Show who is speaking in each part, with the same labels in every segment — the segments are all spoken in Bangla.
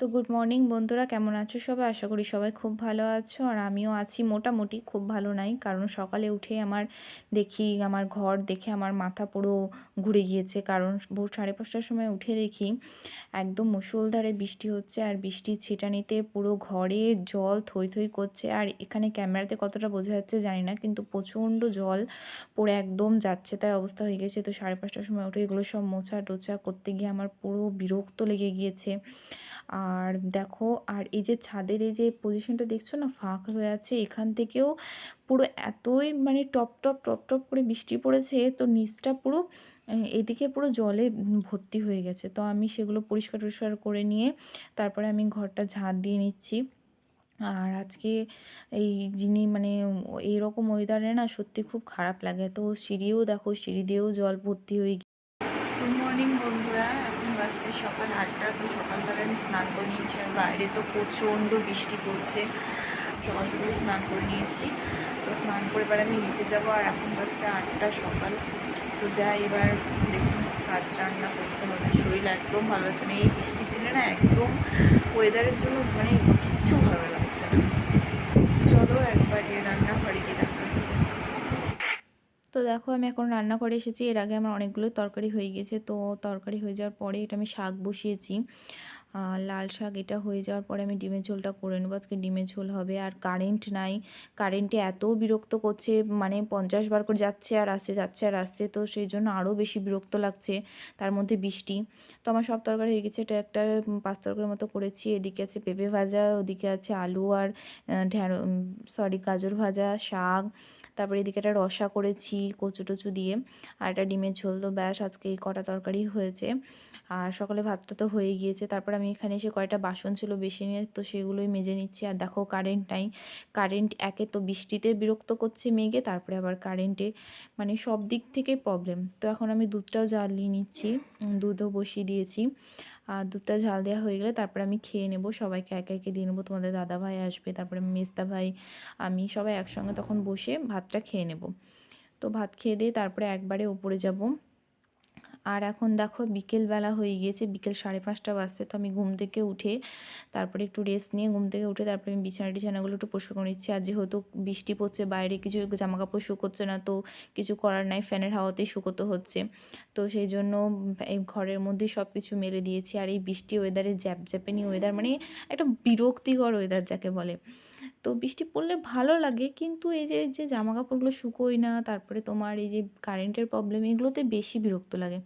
Speaker 1: তো গুড মর্নিং বন্ধুরা, কেমন আছো সবাই? আশা করি সবাই খুব ভালো আছো। আর আমিও আছি মোটামুটি, খুব ভালো নাই। কারণ সকালে উঠে আমার দেখি, আমার ঘর দেখে আমার মাথা পুরো ঘুরে গিয়েছে। কারণ ভোর সাড়ে পাঁচটার সময় উঠে দেখি, একদম মুষলধারে বৃষ্টি হচ্ছে। আর বৃষ্টির ছিটানিতে পুরো ঘরে জল থই থই করছে। আর এখানে ক্যামেরাতে কতটা বোঝা যাচ্ছে জানি না, কিন্তু প্রচণ্ড জল পড়ে একদম যাচ্ছে, তাই অবস্থা হয়ে গেছে। তো সাড়ে পাঁচটার সময় উঠে এগুলো সব মোছা টোছা করতে গিয়ে আমার পুরো বিরক্ত লেগে গিয়েছে। আর দেখো, আর এই যে ছাদের এই যে পজিশনটা দেখছ না, ফাঁক হয়ে আছে, এখান থেকেও পুরো এতই মানে টপ টপ টপ টপ করে বৃষ্টি পড়েছে, তো নিচটা পুরো এদিকে পুরো জলে ভর্তি হয়ে গেছে। তো আমি সেগুলো পরিষ্কার, টরিষ্কার করে নিয়ে তারপরে আমি ঘরটা ঝাঁট দিয়ে নিচ্ছি। আর আজকে এই যিনি মানে এইরকম ওয়েদারে না সত্যি খুব খারাপ লাগে। তো সিঁড়িও দেখো, সিঁড়ি দিয়েও জল ভর্তি হয়ে গুড মর্নিং বন্ধুরা এখন বাজছে সকাল আটটা, তো সকালবেলা আমি স্নান করে নিয়েছি। আর বাইরে তো প্রচণ্ড বৃষ্টি পড়ছে। সকাল সকালে স্নান করে নিয়েছি। তো স্নান করে এবার আমি নিচে যাব, আর এখন বাজছে আটটা সকাল। তো যাই এবার দেখি কাজ রান্না করতে হবে। শরীর একদম ভালো লাগছে না? এই বৃষ্টির দিনে না একদম ওয়েদারের জন্য মানে কিচ্ছু ভালো লাগছে না। চলো একবার রান্না দেখা হচ্ছে তো দেখো আমি এখন রান্না করে এসেছি। এর আগে আমার অনেকগুলো তরকারি হয়ে গেছে। তো তরকারি হয়ে যাওয়ার পরে এটা আমি শাক বসিয়েছি। লাল শাক এটা হয়ে যাওয়ার পরে আমি ডিমের ঝোলটা করে নেব। আজকে ডিমের ঝোল হবে। আর কারেন্ট নাই। কারেন্টে এত বিরক্ত করছে মানে পঞ্চাশ বার করে যাচ্ছে আর আসছে, যাচ্ছে আর আসছে। তো সেই জন্য আরও বেশি বিরক্ত লাগছে। তার মধ্যে বৃষ্টি। তো আমার সব তরকারি হয়ে গেছে। এটা একটা পাঁচ তরকারির মতো করেছি। এদিকে আছে পেঁপে ভাজা, ওদিকে আছে আলু আর ঢ্যাঁড় সরি গাজর ভাজা, শাক তারপরে এদিকে একটা রসা করেছি কচু টচু দিয়ে, আর একটা ডিমের ঝোল। তো ব্যাস, আজকে এই কটা তরকারি হয়েছে। আর সকালে ভাতটা তো হয়ে গিয়েছে। তারপর আমি এখানে এসে কয়টা বাসন ছিল বেশি নিয়ে, তো সেগুলোই মেজে নিচ্ছি। আর দেখো কারেন্ট নাই। কারেন্ট একে তো বৃষ্টিতে বিরক্ত করছে মেঘে, তারপরে আবার কারেন্টে মানে সব দিক থেকেই প্রবলেম তো এখন আমি দুধটাও জ্বালিয়ে নিচ্ছি, দুধও বসিয়ে দিয়েছি। আর দুধটা ঝাল দেওয়া হয়ে গেলে তারপরে আমি খেয়ে নেব। সবাইকে একে একে দিয়ে নেব। তোমাদের দাদা ভাই আসবে, তারপরে মেস্তা ভাই আমি সবাই একসঙ্গে তখন বসে ভাতটা খেয়ে নেব। তো ভাত খেয়ে দিয়ে তারপরে একবারে উপরে যাব। আর এখন দেখো বিকেলবেলা হয়ে গিয়েছে, বিকেল সাড়ে পাঁচটা বাজছে, তো আমি ঘুম থেকে উঠে তারপরে একটু রেস্ট নিয়ে ঘুম থেকে উঠে তারপরে আমি বিছানা টিছানাগুলো একটু পরিষ্কার করে নিচ্ছি। আর যেহেতু বৃষ্টি পড়ছে, বাইরে কিছু জামা কাপড় শুকোচ্ছে না, তো কিছু করার নাই, ফ্যানের হাওয়াতেই শুকোতে হচ্ছে। তো সেই জন্য এই ঘরের মধ্যেই সব কিছু মেলে দিয়েছি। আর এই বৃষ্টি ওয়েদারে জ্যাপ জ্যাপেনি ওয়েদার মানে একটা বিরক্তিকর ওয়েদার যাকে বলে। তো বৃষ্টি পড়লে ভালো লাগে। কিন্তু এই যে যে জামা কাপড়গুলো শুকোয় না, তারপরে তোমার এই যে কারেন্টের প্রবলেম এগুলোতে বেশি বিরক্ত লাগে।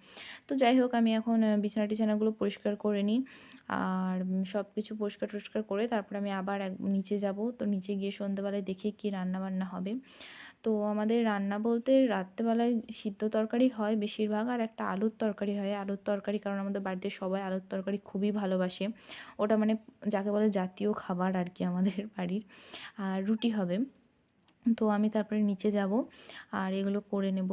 Speaker 1: তো যাই হোক, আমি এখন বিছানা টিছানাগুলো পরিষ্কার করে নিই। আর সব কিছু পরিষ্কার টরিষ্কার করে তারপরে আমি আবার এক, নিচে যাব। তো নিচে গিয়ে সন্ধ্যেবেলায় দেখি কি রান্না বান্না হবে। তো আমাদের রান্না বলতে রাত্রেবেলায় সিদ্ধ তরকারি হয় বেশিরভাগ, আর একটা আলুর তরকারি হয়। আলুর তরকারি কারণ আমাদের বাড়িতে সবাই আলুর তরকারি খুবই ভালোবাসে। ওটা মানে যাকে বলে জাতীয় খাবার আর কি আমাদের বাড়ির। আর রুটি হবে। তো আমি তারপরে নিচে যাব আর এগুলো করে নেব।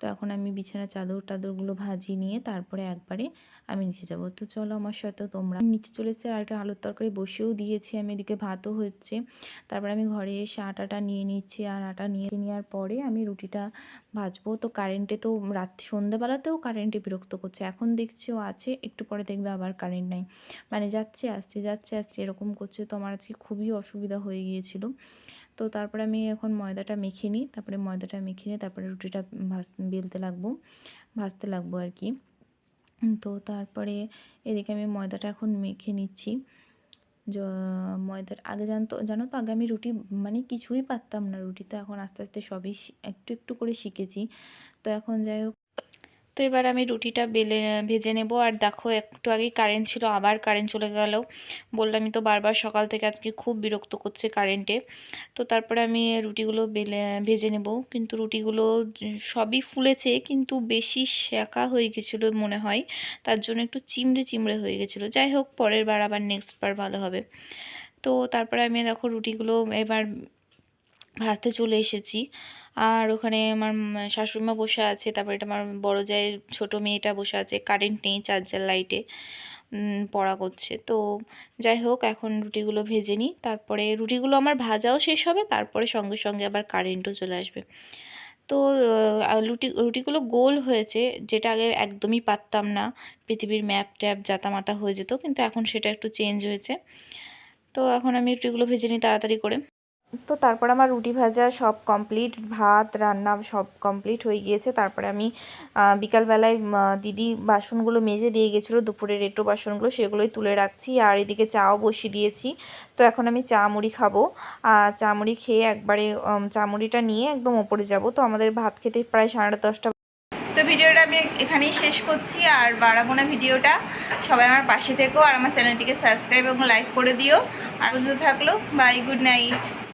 Speaker 1: তো এখন আমি বিছানা চাদর টাদরগুলো ভাজি নিয়ে তারপরে একবারে আমি নিচে যাব। তো চলো আমার সাথে তোমরা নিচে চলে আর একটা আলুর তরকারি বসেও দিয়েছি। আমি এদিকে ভাতও হচ্ছে। তারপরে আমি ঘরে এসে আটাটা নিয়ে নিচ্ছি আর আটা নিয়ে নেওয়ার পরে আমি রুটিটা ভাজবো। তো কারেন্টে তো রাত্রি সন্ধ্যাবেলাতেও কারেন্টে বিরক্ত করছে। এখন দেখছি ও আছে, একটু পরে দেখবে আবার কারেন্ট নাই। মানে যাচ্ছে, আসছে যাচ্ছে, আসছে, এরকম করছে। তো আমার আজকে খুবই অসুবিধা হয়ে গিয়েছিল। তো তারপরে আমি এখন ময়দাটা মেখে নিই। তারপরে ময়দাটা মেখে নিয়ে তারপরে রুটিটা ভাজ, বেলতে লাগবো, ভাজতে লাগবো আর কি। তো তারপরে এদিকে আমি ময়দাটা এখন মেখে নিচ্ছি। ময়দার আগে জানতো, জানো তো আগে আমি রুটি মানে কিছুই পারতাম না। রুটি তো এখন আস্তে আস্তে সবই একটু একটু করে শিখেছি। তো এখন যাই হোক তো এবার আমি রুটিটা বেলে, ভেজে নেব। আর দেখো, একটু আগেই কারেন্ট ছিল, আবার কারেন্ট চলে গেল। বললামই তো বারবার সকাল থেকে আজকে খুব বিরক্ত করছে কারেন্টে তো তারপরে আমি রুটিগুলো বেলে, ভেজে নেব। কিন্তু রুটিগুলো সবই ফুলেছে, কিন্তু বেশি শেখা হয়ে গেছিল মনে হয়। তার জন্য একটু চিমড়ে চিমড়ে হয়ে গেছিল। যাই হোক, পরের বার আবার নেক্সট বার ভালো হবে। তো তারপরে আমি দেখো রুটিগুলো এবার ভাজতে চলে এসেছি। আর ওখানে আমার শাশুড়িমা বসে আছে, তারপরে এটা আমার বড় যায় ছোটো মেয়েটা বসে আছে কারেন্ট নেই চার্জার লাইটে পড়া করছে। তো যাই হোক, এখন রুটিগুলো ভেজে নিই, তারপরে রুটিগুলো আমার ভাজাও শেষ হবে, তারপরে সঙ্গে সঙ্গে আবার কারেন্টও চলে আসবে। তো রুটি, রুটিগুলো গোল হয়েছে, যেটা আগে একদমই পারতাম না, পৃথিবীর ম্যাপ ট্যাপ জাতামাতা হয়ে যেত, কিন্তু এখন সেটা একটু চেঞ্জ হয়েছে। তো এখন আমি রুটিগুলো ভেজে নিই তাড়াতাড়ি করে। তো তারপর আমার রুটি ভাজা সব কমপ্লিট ভাত, রান্না সব কমপ্লিট হয়ে গিয়েছে। তারপরে আমি বিকালবেলায় দিদি বাসনগুলো মেজে দিয়ে গেছিল, দুপুরের রেটো বাসনগুলো সেগুলোই তুলে রাখছি। আর এদিকে চাও বসিয়ে দিয়েছি। তো এখন আমি চা মুড়ি খাব। চা মুড়ি খেয়ে একবারে চা মুড়িটা নিয়ে একদম ওপরে যাব। তো আমাদের ভাত খেতে প্রায় সাড়ে দশটা তো ভিডিওটা আমি এখানেই শেষ করছি। আর বাড়াবো না ভিডিওটা। সবাই আমার পাশে থেকো। আর আমার চ্যানেলটিকে সাবস্ক্রাইব এবং লাইক করে দিও। আর বুঝতে থাকল। Bye, good night.